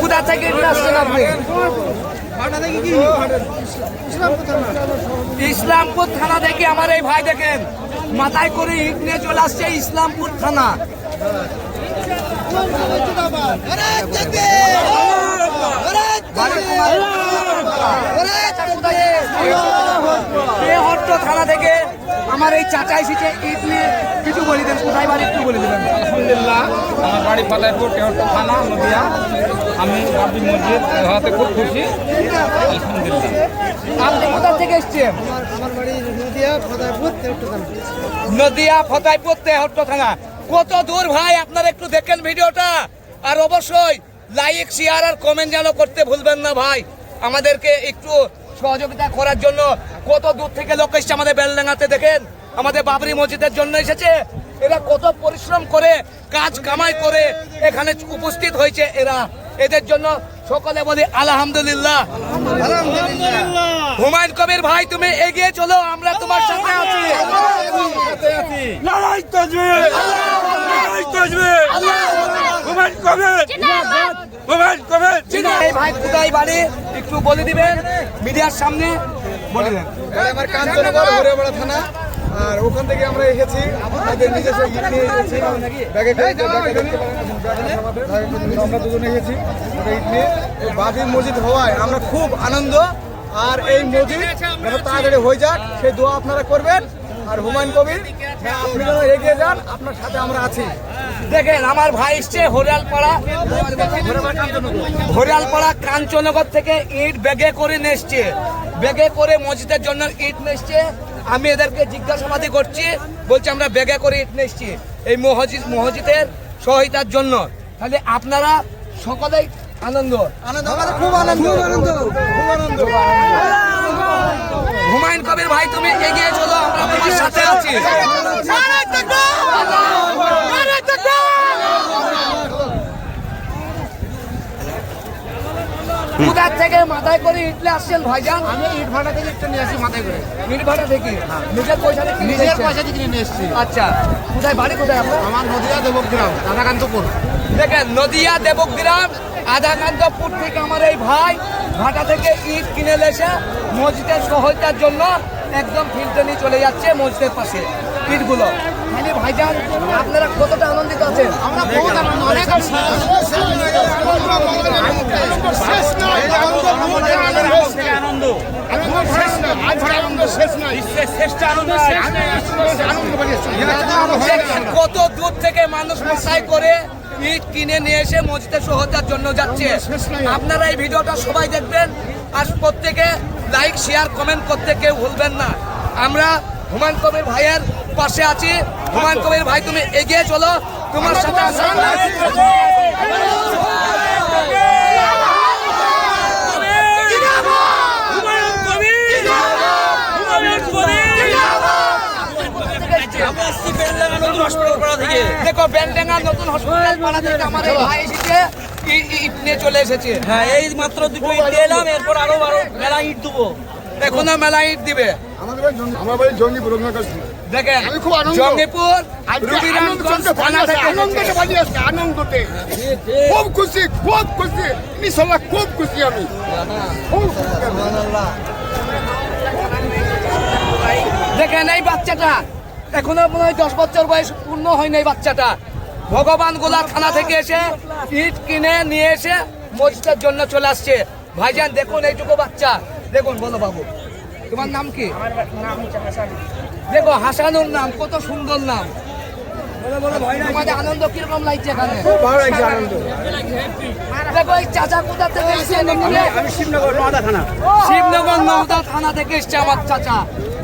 কোথা থেকে আসছেন আপনি? ইসলামপুর থানা থেকে আমার এই ভাই দেখেন। মাথায় করে ইট নিয়ে চলে আসছে ইসলামপুর থানা। থানা থেকে আমার এই চাচা এসেছে ইট নিয়ে বলে দেন কোথায় বাড়ি একটু বলে দেবেন? আলহামদুলিল্লাহ আমার বাড়ি ফাতাইপুর টেহট্ট থানা নদিয়া। আমি বাবরি মসজিদ হওয়াতে খুব খুশি। আলহামদুলিল্লাহ। আপনি কোথা থেকে এসছেন? আমার বাড়ি নদিয়া নদিয়া ফতাইপুর তেহট্ট থানা। কত দূর ভাই আপনারা একটু দেখেন ভিডিওটা। আর অবশ্যই লাইক শেয়ার আর কমেন্ট যেন করতে ভুলবেন না ভাই। আমাদেরকে একটু সহযোগিতা করার জন্য কত দূর থেকে লোক এসছে আমাদের বেলডাঙ্গাতে দেখেন। আমাদের বাবরি মসজিদের জন্য এসেছে। এরা কত পরিশ্রম করে কাজ কামাই করে এখানে উপস্থিত হয়েছে এরা। এদের জন্য সকলে বলি আলহামদুলিল্লাহ। হুমায়ুন কবির ভাই তুমি এগিয়ে চলো আমরা তোমার সাথে আছি। লড়াই তজবে লড়াই তজবে হুমায়ুন কবির হুমায়ুন কবির। এই ভাই কোথায় বাড়ি একটু বলে দিবেন মিডিয়ার সামনে। বলে দেন। আমার কাঞ্চনগর থানা। আর ওখান থেকে আমরা এসেছি। আমাদের নিজস্ব ইট নিয়ে এসেছি। ব্যাগে আমরা দুজনে এসেছি ওটা নিয়ে। মসজিদ হওয়ায় আমরা খুব আনন্দ। আর এই মসজিদ যেন তাড়াতাড়ি হয়ে যাক সেই দোয়া আপনারা করবেন। আর হুমায়ুন কবির আপনি যেন এগিয়ে যান, আপনার সাথে আমরা আছি। দেখেন, আমার ভাই এসছে হরিয়ালপাড়া। হরিয়ালপাড়া কাঞ্চনগর থেকে ইট ব্যাগে করে নেসছে ব্যাগে করে মসজিদের জন্য ইট নেসছে আমি এদেরকে জিজ্ঞাসাবাদি করছি বলছি আমরা ব্যাগে করে ইট নিচ্ছি। এই মসজিদ মসজিদের সহায়তার জন্য। তাহলে আপনারা সকলেই আনন্দ। আনন্দ আমাদের খুব আনন্দ। আনন্দ খুব আনন্দ। হুমায়ুন কবির ভাই তুমি এগিয়ে চলো আমরা তোমার সাথে আছি। কোথার থেকে মাথায় করে ইটলে আসছেন ভাইজান? আমি ইট ভাড়া থেকে একটা নিয়ে আসি মাথায় করে। ইট ভাড়া থেকে? নিজের পয়সা থেকে নিজের পয়সা থেকে নিয়ে এসেছি। আচ্ছা কোথায় বাড়ি কোথায় আপনার? আমার নদিয়া দেবগ্রাম রাধাকান্তপুর। দেখেন নদিয়া দেবগ্রাম আধাকান্তপুর থেকে আমার এই ভাই ভাটা থেকে ইট কিনে এসে মসজিদের সহায়তার জন্য একদম ফিল্ডে নিয়ে চলে যাচ্ছে মসজিদের পাশে। মানে ভাইজান আপনারা কতটা আনন্দিত আছেন? আমরা বহুত আনন্দ অনেক আনন্দ কত দূর থেকে মানুষ মাথায় করে ইট কিনে নিয়ে এসে মসজিদের সহায়তার জন্য যাচ্ছে। আপনারা এই ভিডিওটা সবাই দেখবেন। আর প্রত্যেকে লাইক শেয়ার কমেন্ট করতে কেউ ভুলবেন না। আমরা হুমায়ুন কবির ভাইয়ের পাশে আছি। হুমায়ুন কবির ভাই তুমি এগিয়ে চলো। তোমার সাথে দেখো বেলডাঙ্গা নতুন হসপিটাল থেকে আমার ভাই এসেছে। ইট নিয়ে চলে এসেছে। হ্যাঁ এই মাত্র দুটো ইট এলাম এরপর আরও বারো মেলা ইট দেবো। এখনও মেলা ইট দিবে। আমাদের বাড়ি জঙ্গি- আমার বাড়ি জঙ্গিপুর রবীন্দ্রনাথ দেখেন আমি খুব আনন্দ। জঙ্গিপুর রবিরামগঞ্জ থানা থেকে আছে, আনন্দে বাজে আনন্দতে। খুব খুশি খুব খুশি। খুব খুশি আমি। দেখেন এই বাচ্চাটা এখনও মনে হয় দশ বছর বয়স পূর্ণ হয়নি এই বাচ্চাটা। ভগবান গোলা থানা থেকে এসে ইট কিনে নিয়ে এসে মসজিদের জন্য চলে আসছে। ভাইজান দেখুন এইটুকু বাচ্চা। দেখুন বলো বাবু। তোমার নাম কি? দেখো হাসানুর নাম কত সুন্দর নাম। তোমাদের আনন্দ কীরকম লাগছে এখানে? দেখো এই চাচা কোথা থেকে এসছে? আমি শিবনগর নদা থানা। শিবনগর নওদা থানা থেকে এসছে আমার চাচা।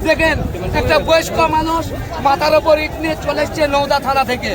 দেখেন একটা বয়স্ক মানুষ মাথার ওপর ইট নিয়ে চলে এসছে নওদা থানা থেকে।